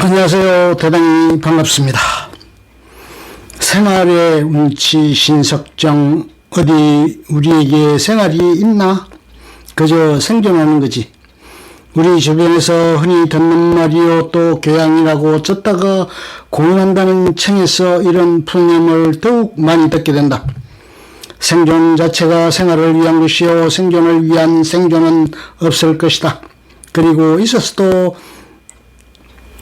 안녕하세요. 대단히 반갑습니다. 생활의 운치 신석정 어디 우리에게 생활이 있나? 그저 생존하는 거지. 우리 주변에서 흔히 듣는 말이요 또 교양이라고 졌다가 공연한다는 청에서 이런 풍념을 더욱 많이 듣게 된다. 생존 자체가 생활을 위한 것이요 생존을 위한 생존은 없을 것이다. 그리고 있었어도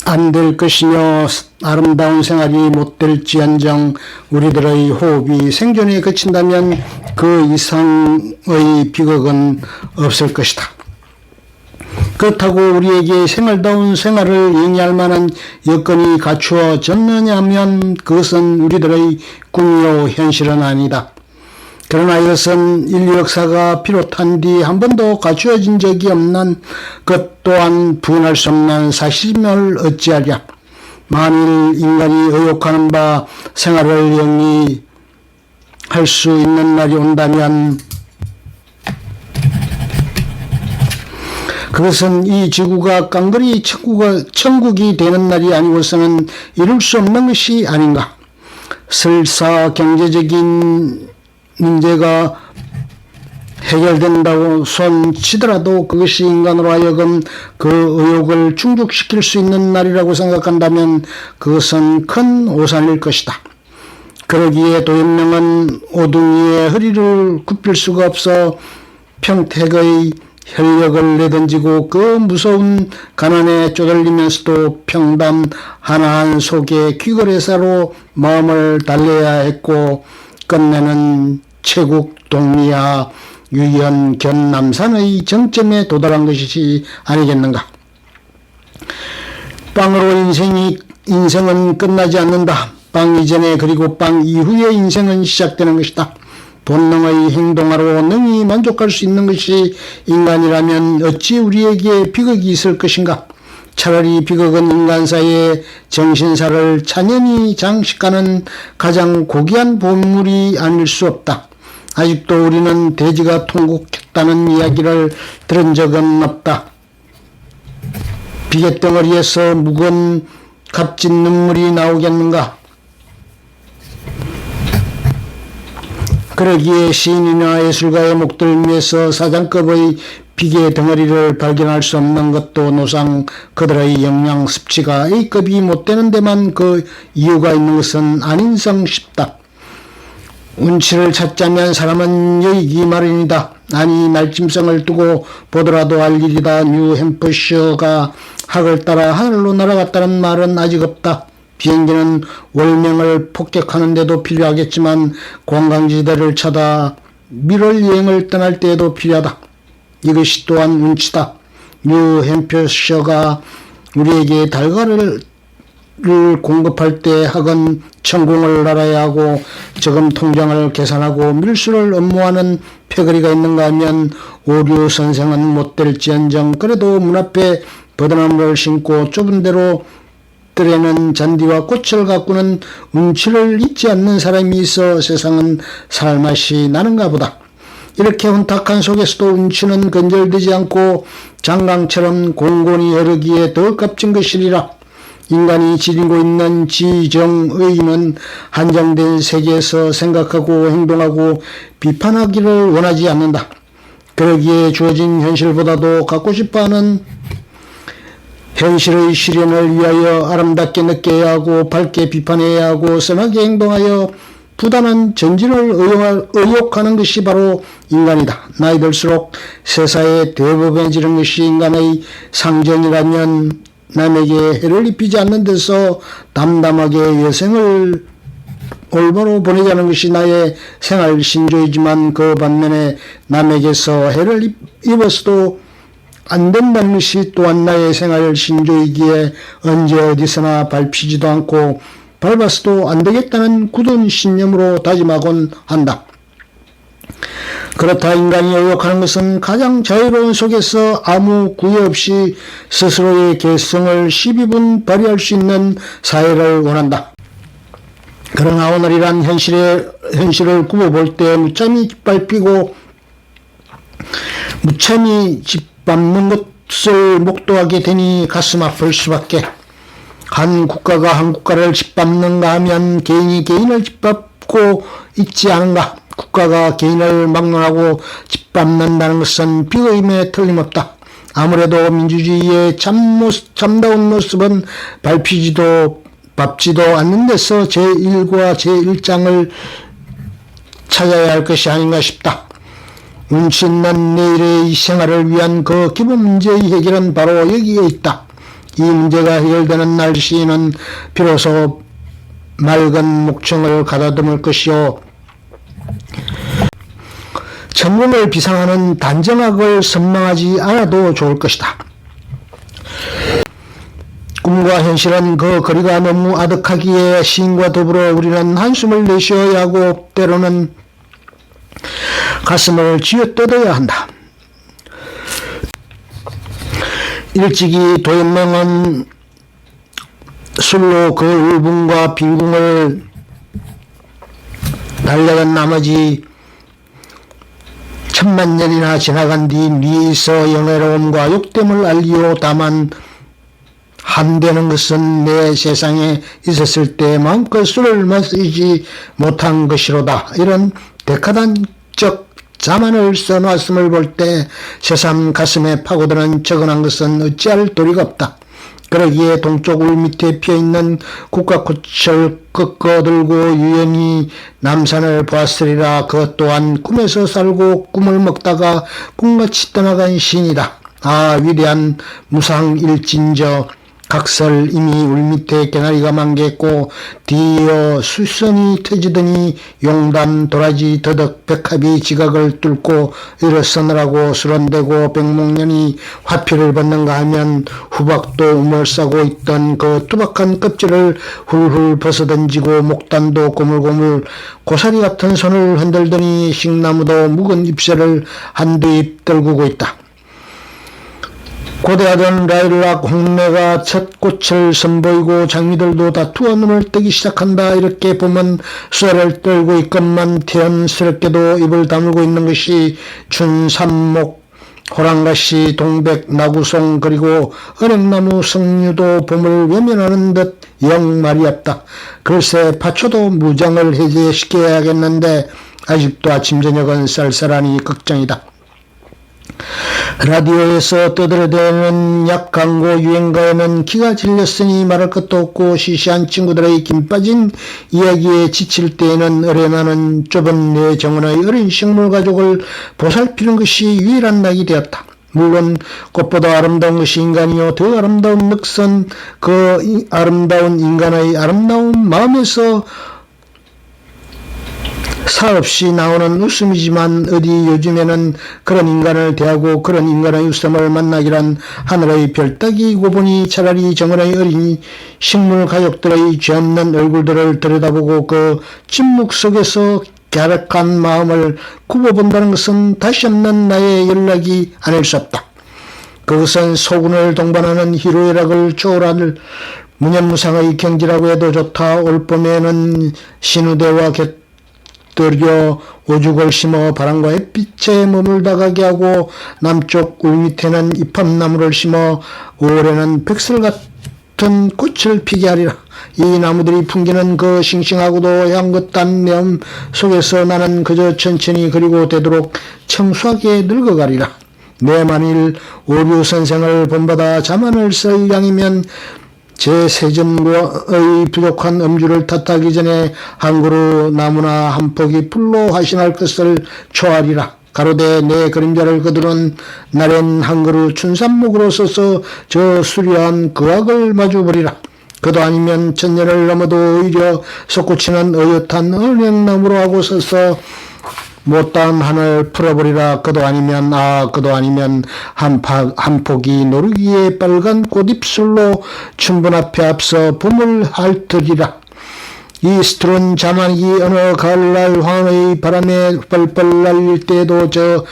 안 될 것이며 아름다운 생활이 못 될지언정 우리들의 호흡이 생존에 그친다면 그 이상의 비극은 없을 것이다. 그렇다고 우리에게 생활다운 생활을 영위할 만한 여건이 갖추어졌느냐 하면 그것은 우리들의 꿈이요 현실은 아니다. 그러나 이것은 인류 역사가 비롯한 뒤 한 번도 갖추어진 적이 없는 것 또한 부인할 수 없는 사실임을 어찌하랴. 만일 인간이 의욕하는 바 생활을 영위할 수 있는 날이 온다면 그것은 이 지구가 깡그리 천국가, 천국이 되는 날이 아니고서는 이룰 수 없는 것이 아닌가. 설사 경제적인 문제가 해결된다고 손 치더라도 그것이 인간으로 하여금 그 의욕을 충족시킬 수 있는 날이라고 생각한다면 그것은 큰 오산일 것이다. 그러기에 도연명은 오둥이의 허리를 굽힐 수가 없어 평택의 혈력을 내던지고 그 무서운 가난에 쪼들리면서도 평담 하나한 속에 귀걸이사로 마음을 달래야 했고 끝내는 최국 동리아 유연 견남산의 정점에 도달한 것이지 아니겠는가. 빵으로 인생이 인생은 끝나지 않는다. 빵 이전에 그리고 빵 이후의 인생은 시작되는 것이다. 본능의 행동하로 능히 만족할 수 있는 것이 인간이라면 어찌 우리에게 비극이 있을 것인가? 차라리 비극은 인간사의 정신사를 찬연히 장식하는 가장 고귀한 보물이 아닐 수 없다. 아직도 우리는 돼지가 통곡했다는 이야기를 들은 적은 없다. 비계덩어리에서 묵은 값진 눈물이 나오겠는가? 그러기에 시인이나 예술가의 목덜미에서 사장급의 비계 덩어리를 발견할 수 없는 것도 노상 그들의 영양 습치가 A급이 못 되는 데만 그 이유가 있는 것은 아닌성 싶다. 운치를 찾자면 사람은 여의기 마련이다. 아니 날짐승을 두고 보더라도 알 일이다. 뉴햄프셔가 학을 따라 하늘로 날아갔다는 말은 아직 없다. 비행기는 월명을 폭격하는데도 필요하겠지만 관광지대를 찾아 미럴 여행을 떠날 때에도 필요하다. 이것이 또한 운치다. 뉴햄프셔가 우리에게 달걀을 공급할 때 학은 천공을 알아야 하고 저금 통장을 계산하고 밀수를 업무하는 패거리가 있는가 하면 오류 선생은 못 될지언정 그래도 문 앞에 버드나무를 심고 좁은 데로 뜰에는 잔디와 꽃을 가꾸는 운치를 잊지 않는 사람이 있어 세상은 살맛이 나는가 보다. 이렇게 혼탁한 속에서도 운치는 건절되지 않고 장강처럼 공곤히 흐르기에 더 값진 것이리라. 인간이 지니고 있는 지정의는 한정된 세계에서 생각하고 행동하고 비판하기를 원하지 않는다. 그러기에 주어진 현실보다도 갖고 싶어하는 현실의 실현을 위하여 아름답게 느껴야 하고 밝게 비판해야 하고 선하게 행동하여 부단한 전진을 의욕하는 것이 바로 인간이다. 나이 들수록 세상에 대부분해지는 것이 인간의 상정이라면 남에게 해를 입히지 않는 데서 담담하게 여생을 올바로 보내자는 것이 나의 생활 신조이지만 그 반면에 남에게서 해를 입어서도 안 된다는 것이 또한 나의 생활 신조이기에 언제 어디서나 밟히지도 않고 밟았어도 안 되겠다는 굳은 신념으로 다짐하곤 한다. 그렇다 인간이 의욕하는 것은 가장 자유로운 속에서 아무 구애 없이 스스로의 개성을 12분 발휘할 수 있는 사회를 원한다. 그러나 오늘이란 현실의, 현실을 굽어볼 때 무참히 밟히고 무참히 짓밟는 것을 목도하게 되니 가슴 아플 수밖에. 한 국가가 한 국가를 짓밟는가 하면 개인이 개인을 짓밟고 있지 않은가. 국가가 개인을 막론하고 짓밟는다는 것은 비의임에 틀림없다. 아무래도 민주주의의 참 모습, 참다운 모습은 밟히지도 밟지도 않는 데서 제1과 제1장을 찾아야 할 것이 아닌가 싶다. 있는 내일의 이 생활을 위한 그 기본 문제의 해결은 바로 여기에 있다. 이 문제가 해결되는 날 시인은 비로소 맑은 목청을 가다듬을 것이요. 천공을 비상하는 단정학을 선망하지 않아도 좋을 것이다. 꿈과 현실은 그 거리가 너무 아득하기에 시인과 더불어 우리는 한숨을 내쉬어야 하고 때로는 가슴을 쥐어뜯어야 한다. 일찍이 도연명은 술로 그 울분과 빈궁을 달래간 나머지 천만 년이나 지나간 뒤 미에서 영예로움과 욕됨을 알리오 다만 한되는 것은 내 세상에 있었을 때 마음껏 술을 마시지 못한 것이로다. 이런 데카단적 자만을 써놨음을 볼 때 새삼 가슴에 파고드는 적은한 것은 어찌할 도리가 없다. 그러기에 동쪽 울 밑에 피어있는 국화꽃을 꺾어들고 유연히 남산을 보았으리라 그 또한 꿈에서 살고 꿈을 먹다가 꿈같이 떠나간 신이다. 아 위대한 무상일진저 각설 이미 울 밑에 개나리가 만개했고 뒤이어 수선이 터지더니 용담 도라지 더덕 백합이 지각을 뚫고 일어서느라고 수런대고 백목련이 화피를 받는가 하면 후박도 우물 싸고 있던 그 투박한 껍질을 훌훌 벗어던지고 목단도 고물고물 고사리 같은 손을 흔들더니 식나무도 묵은 잎새를 한두 잎 떨구고 있다. 고대하던 라일락 홍매가 첫 꽃을 선보이고 장미들도 다투어 눈을 뜨기 시작한다. 이렇게 보면 쇠를 떨고 있건만 태연스럽게도 입을 다물고 있는 것이 춘삼목, 호랑가시, 동백, 나구송 그리고 은행나무 석류도 봄을 외면하는 듯 영 말이 없다. 글쎄 파초도 무장을 해제시켜야겠는데 아직도 아침 저녁은 쌀쌀하니 걱정이다. 라디오에서 떠들어대는 약 광고 유행가에는 기가 질렸으니 말할 것도 없고 시시한 친구들의 김 빠진 이야기에 지칠 때에는 어련하는 좁은 내 정원의 어린 식물 가족을 보살피는 것이 유일한 낙이 되었다. 물론 꽃보다 아름다운 것이 인간이요 더 아름다운 늑선 그 아름다운 인간의 아름다운 마음에서 사없이 나오는 웃음이지만 어디 요즘에는 그런 인간을 대하고 그런 인간의 웃음을 만나기란 하늘의 별따기이고 보니 차라리 정원의 어린이 식물 가족들의 죄 없는 얼굴들을 들여다보고 그 침묵 속에서 갸륵한 마음을 굽어본다는 것은 다시 없는 나의 연락이 아닐 수 없다. 그것은 소군을 동반하는 희로애락을 초월할 무념무상의 경지라고 해도 좋다. 올 봄에는 신우대와 곁 들여 오죽을 심어 바람과 햇빛에 머물다 가게 하고 남쪽 울 밑에는 이팝나무를 심어 5월에는 백설 같은 꽃을 피게 하리라. 이 나무들이 풍기는 그 싱싱하고도 향긋한 내음 속에서 나는 그저 천천히 그리고 되도록 청소하게 늙어가리라. 내 만일 오류 선생을 본받아 자만을 쓸 양이면 제 세점의 부족한 음주를 탓하기 전에 한 그루 나무나 한 폭이 풀로 화신할 것을 초하리라. 가로되 내 그림자를 거두는 날엔 한 그루 춘산목으로 써서 저 수려한 그 악을 마주보리라. 그도 아니면 천년을 넘어도 오히려 솟구치는 어엿한 은행나무로 하고 서서 못다한 하늘 풀어버리라. 그도 아니면 아 그도 아니면 한, 파, 한 폭이 노르기에 빨간 꽃잎술로 춘분 앞에 앞서 봄을 핥으리라. 이 스트론 자만이 어느 가을날 황의 바람에 뻘뻘 날릴 때도 저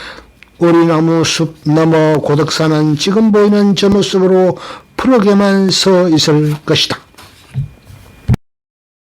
오리나무 숲 넘어 고덕산은 지금 보이는 저 모습으로 푸르게만 서 있을 것이다.